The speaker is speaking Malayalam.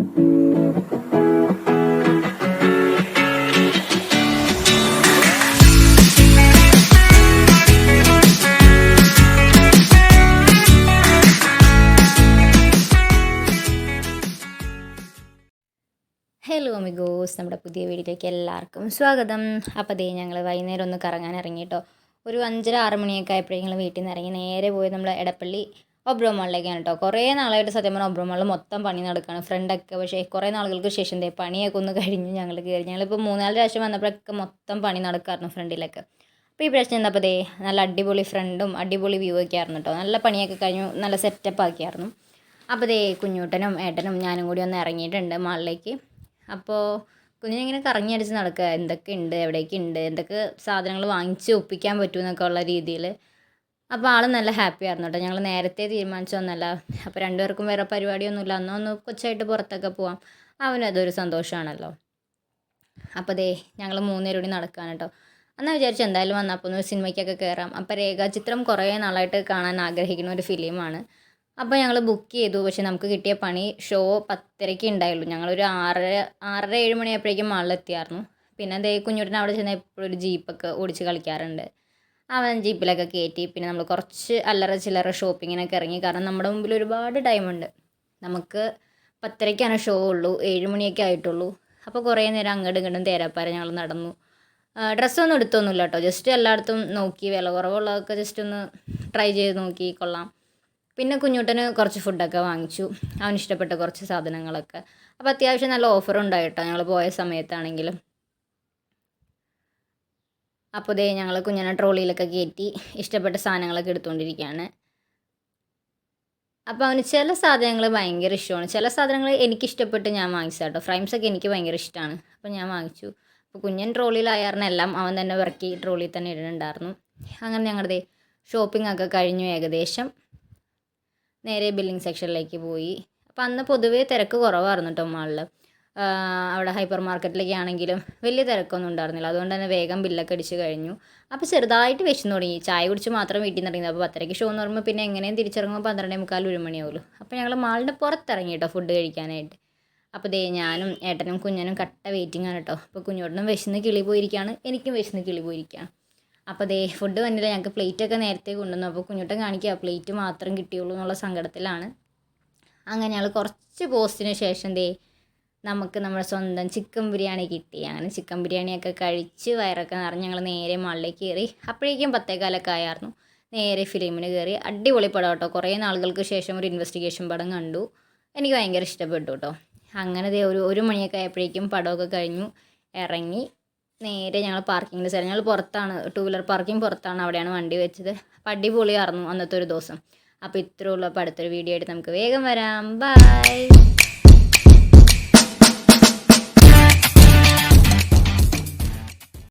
ഹലോ അമിഗോസ് നമ്മുടെ പുതിയ വീഡിയോയിലേക്ക് എല്ലാവർക്കും സ്വാഗതം. അപ്പോൾ അതേ ഞങ്ങൾ വൈകുന്നേരം ഒന്ന് കറങ്ങാൻ ഇറങ്ങി കേട്ടോ ഒരു അഞ്ചര ആറ് മണിയൊക്കെ ആയപ്പോഴേക്കും വീട്ടിൽ നിന്ന് ഇറങ്ങി നേരെ പോയി നമ്മൾ എടപ്പള്ളി ഒബ്രോ ആണ് കേട്ടോ കുറേ നാളായിട്ട് സത്യം പറഞ്ഞാൽ ഒബ്രോമാളിൽ മൊത്തം പണി നടക്കുകയാണ് ഫ്രണ്ടൊക്കെ പക്ഷേ കുറേ നാളുകൾക്ക് ശേഷം ദേ പണിയൊക്കെ ഒന്ന് കഴിഞ്ഞ് ഞങ്ങൾ കയറി ഞങ്ങളിപ്പോൾ മൂന്നാൽ പ്രാവശ്യം വന്നപ്പോഴൊക്കെ മൊത്തം പണി നടക്കായിരുന്നു ഫ്രണ്ടിലൊക്കെ. അപ്പോൾ ഈ പ്രാവശ്യം എന്താ ദേ നല്ല അടിപൊളി ഫ്രണ്ടും അടിപൊളി വ്യൂ ഒക്കെ ആയിരുന്നു കേട്ടോ നല്ല പണിയൊക്കെ കഴിഞ്ഞു നല്ല സെറ്റപ്പ് ആക്കിയായിരുന്നു. അപ്പോൾ ദേ കുഞ്ഞൂട്ടനും ഏട്ടനും ഞാനും കൂടി ഒന്ന് ഇറങ്ങിയിട്ടുണ്ട് മാളിലേക്ക്. അപ്പോൾ കുഞ്ഞിനിങ്ങനെ കറങ്ങി അടിച്ച് നടക്കുക എന്തൊക്കെ ഉണ്ട് എവിടെയൊക്കെ ഉണ്ട് എന്തൊക്കെ സാധനങ്ങൾ വാങ്ങിച്ച് ഒപ്പിക്കാൻ പറ്റുമെന്നൊക്കെ ഉള്ള രീതിയിൽ അപ്പോൾ ആൾ നല്ല ഹാപ്പി ആയിരുന്നു കേട്ടോ ഞങ്ങൾ നേരത്തെ തീരുമാനിച്ചൊന്നല്ല അപ്പോൾ രണ്ടുപേർക്കും വേറെ പരിപാടിയൊന്നുമില്ല. അന്നോ ഒന്ന് കൊച്ചായിട്ട് പുറത്തൊക്കെ പോവാം. അവനതൊരു സന്തോഷമാണല്ലോ അപ്പോൾ ദേ ഞങ്ങൾ മൂന്നുപേരും കൂടി നടക്കുകയാണ് കേട്ടോ എന്നാൽ വിചാരിച്ചു എന്തായാലും വന്നാൽ അപ്പോൾ ഒന്ന് സിനിമയ്ക്കൊക്കെ കയറാം അപ്പോൾ രേഖാചിത്രം കുറേ നാളായിട്ട് കാണാൻ ആഗ്രഹിക്കുന്ന ഒരു ഫിലിമാണ്. അപ്പോൾ ഞങ്ങൾ ബുക്ക് ചെയ്തു. പക്ഷെ നമുക്ക് കിട്ടിയ പണി ഷോ പത്തരയ്ക്ക് ഉണ്ടായുള്ളൂ. ഞങ്ങളൊരു ആറര ആറര ഏഴ് മണിയായപ്പോഴേക്കും മാളിലെത്തിയായിരുന്നു പിന്നെ ദേ കുഞ്ഞുട്ടിന് അവിടെ ചെന്ന് എപ്പോഴും ഒരു ജീപ്പൊക്കെ ഓടിച്ച് കളിക്കാറുണ്ട്. അവൻ ജീപ്പിലൊക്കെ കയറ്റി പിന്നെ നമ്മൾ കുറച്ച് അല്ലറ ചില്ലറ ഷോപ്പിങ്ങിനൊക്കെ ഇറങ്ങി. കാരണം നമ്മുടെ മുമ്പിൽ ഒരുപാട് ടൈമുണ്ട് നമുക്ക് പത്തരയ്ക്കാണ് ഷോ ഉള്ളൂ. ഏഴ് മണിയൊക്കെ ആയിട്ടുള്ളൂ. അപ്പോൾ കുറേ നേരം അങ്ങോട്ടും ഇങ്ങോട്ടും തേരാപ്പാര ഞങ്ങൾ നടന്നു. ഡ്രസ്സൊന്നും എടുത്തൊന്നുമില്ല കേട്ടോ. ജസ്റ്റ് എല്ലായിടത്തും നോക്കി. വില കുറവുള്ളതൊക്കെ ജസ്റ്റ് ഒന്ന് ട്രൈ ചെയ്ത് നോക്കി. കൊള്ളാം. പിന്നെ കുഞ്ഞൂട്ടന് കുറച്ച് ഫുഡൊക്കെ വാങ്ങിച്ചു. അവന് ഇഷ്ടപ്പെട്ട കുറച്ച് സാധനങ്ങളൊക്കെ. അപ്പോൾ അത്യാവശ്യം നല്ല ഓഫർ ഉണ്ടായിട്ടോ ഞങ്ങൾ പോയ സമയത്താണെങ്കിലും. അപ്പോൾ ദേ ഞങ്ങൾ കുഞ്ഞിനെ ട്രോളിയിലൊക്കെ കയറ്റി ഇഷ്ടപ്പെട്ട സാധനങ്ങളൊക്കെ എടുത്തുകൊണ്ടിരിക്കുകയാണ് അപ്പോൾ അവന് ചില സാധനങ്ങൾ ഭയങ്കര ഇഷ്ടമാണ് ചില സാധനങ്ങൾ എനിക്കിഷ്ടപ്പെട്ട് ഞാൻ വാങ്ങിച്ചാട്ടോ ഫ്രൈംസൊക്കെ എനിക്ക് ഭയങ്കര ഇഷ്ടമാണ് അപ്പോൾ ഞാൻ വാങ്ങിച്ചു. അപ്പോൾ കുഞ്ഞൻ ട്രോളിയിലായായിരുന്നു എല്ലാം അവൻ തന്നെ ഇറക്കി ട്രോളിയിൽ തന്നെ ഇടുന്നുണ്ടായിരുന്നു. അങ്ങനെ ഞങ്ങളുടെ ഷോപ്പിംഗ് ഒക്കെ കഴിഞ്ഞു ഏകദേശം. നേരെ ബില്ലിംഗ് സെക്ഷനിലേക്ക് പോയി. അപ്പോൾ അന്ന് പൊതുവേ തിരക്ക് കുറവായിരുന്നു കേട്ടോ മാളിൽ അവിടെ ഹൈപ്പർ മാർക്കറ്റിലേക്കാണെങ്കിലും വലിയ തിരക്കൊന്നും ഉണ്ടായിരുന്നില്ല. അതുകൊണ്ട് തന്നെ വേഗം ബില്ലൊക്കെ അടിച്ച് കഴിഞ്ഞു. അപ്പോൾ ചെറുതായിട്ട് വിശന്ന് തുടങ്ങി. ചായ കുടിച്ച് മാത്രം വീട്ടിൽ നിന്ന് ഇറങ്ങിയത്. അപ്പോൾ പത്തരയ്ക്ക് ഷോ എന്ന് പറയുമ്പോൾ പിന്നെ എങ്ങനെയും തിരിച്ചിറങ്ങുമ്പോൾ പന്ത്രണ്ടേ മുക്കാൽ ഒരു മണിയാവുമല്ലോ അപ്പോൾ ഞങ്ങൾ മാളിന്റെ പുറത്തിറങ്ങി കേട്ടോ ഫുഡ് കഴിക്കാനായിട്ട്. അപ്പോൾ ദേ ഞാനും ഏട്ടനും കുഞ്ഞനും കട്ട വെയിറ്റിംഗ് ആണ് കേട്ടോ അപ്പോൾ കുഞ്ഞോട്ടനും വിശന്ന് കിളി പോയിരിക്കുകയാണ് എനിക്കും വിശന്ന് കിളി പോയിരിക്കുകയാണ് അപ്പോൾ ദേ ഫുഡ് വന്നില്ല. ഞങ്ങൾക്ക് പ്ലേറ്റൊക്കെ നേരത്തെ കൊണ്ടുവന്നു. അപ്പോൾ കുഞ്ഞോട്ടൻ കാണിക്കുക പ്ലേറ്റ് മാത്രം കിട്ടിയുള്ളൂ എന്നുള്ള സങ്കടത്തിലാണ്. അങ്ങനെ ഞങ്ങൾ കുറച്ച് പോസ്റ്റിന് ശേഷം ദേ നമുക്ക് നമ്മുടെ സ്വന്തം ചിക്കൻ ബിരിയാണി കിട്ടി. അങ്ങനെ ചിക്കൻ ബിരിയാണിയൊക്കെ കഴിച്ച് വയറൊക്കെ നിറഞ്ഞ് ഞങ്ങൾ നേരെ മള്ളിൽ കയറി. അപ്പോഴേക്കും പത്തേക്കാലൊക്കെ ആയിരുന്നു നേരെ ഫിലിമിന് കയറി. അടിപൊളി പടം കേട്ടോ. കുറേ നാളുകൾക്ക് ശേഷം ഒരു ഇൻവെസ്റ്റിഗേഷൻ പടം കണ്ടു. എനിക്ക് ഭയങ്കര ഇഷ്ടപ്പെട്ടു കേട്ടോ. അങ്ങനെ ഒരു ഒരു മണിയൊക്കെ ആയപ്പോഴേക്കും പടമൊക്കെ കഴിഞ്ഞു. ഇറങ്ങി നേരെ ഞങ്ങൾ പാർക്കിങ്ങിന്റെ സ്ഥലം. ഞങ്ങൾ പുറത്താണ് ടൂ വീലർ പാർക്കിംഗ് പുറത്താണ് അവിടെയാണ് വണ്ടി വെച്ചത്. അടിപൊളി ആയിരുന്നു അന്നത്തെ ഒരു ദിവസം. അപ്പോൾ ഇത്രയുള്ള അപ്പോൾ അടുത്തൊരു വീഡിയോ ആയിട്ട് നമുക്ക് വേഗം വരാം. ബൈ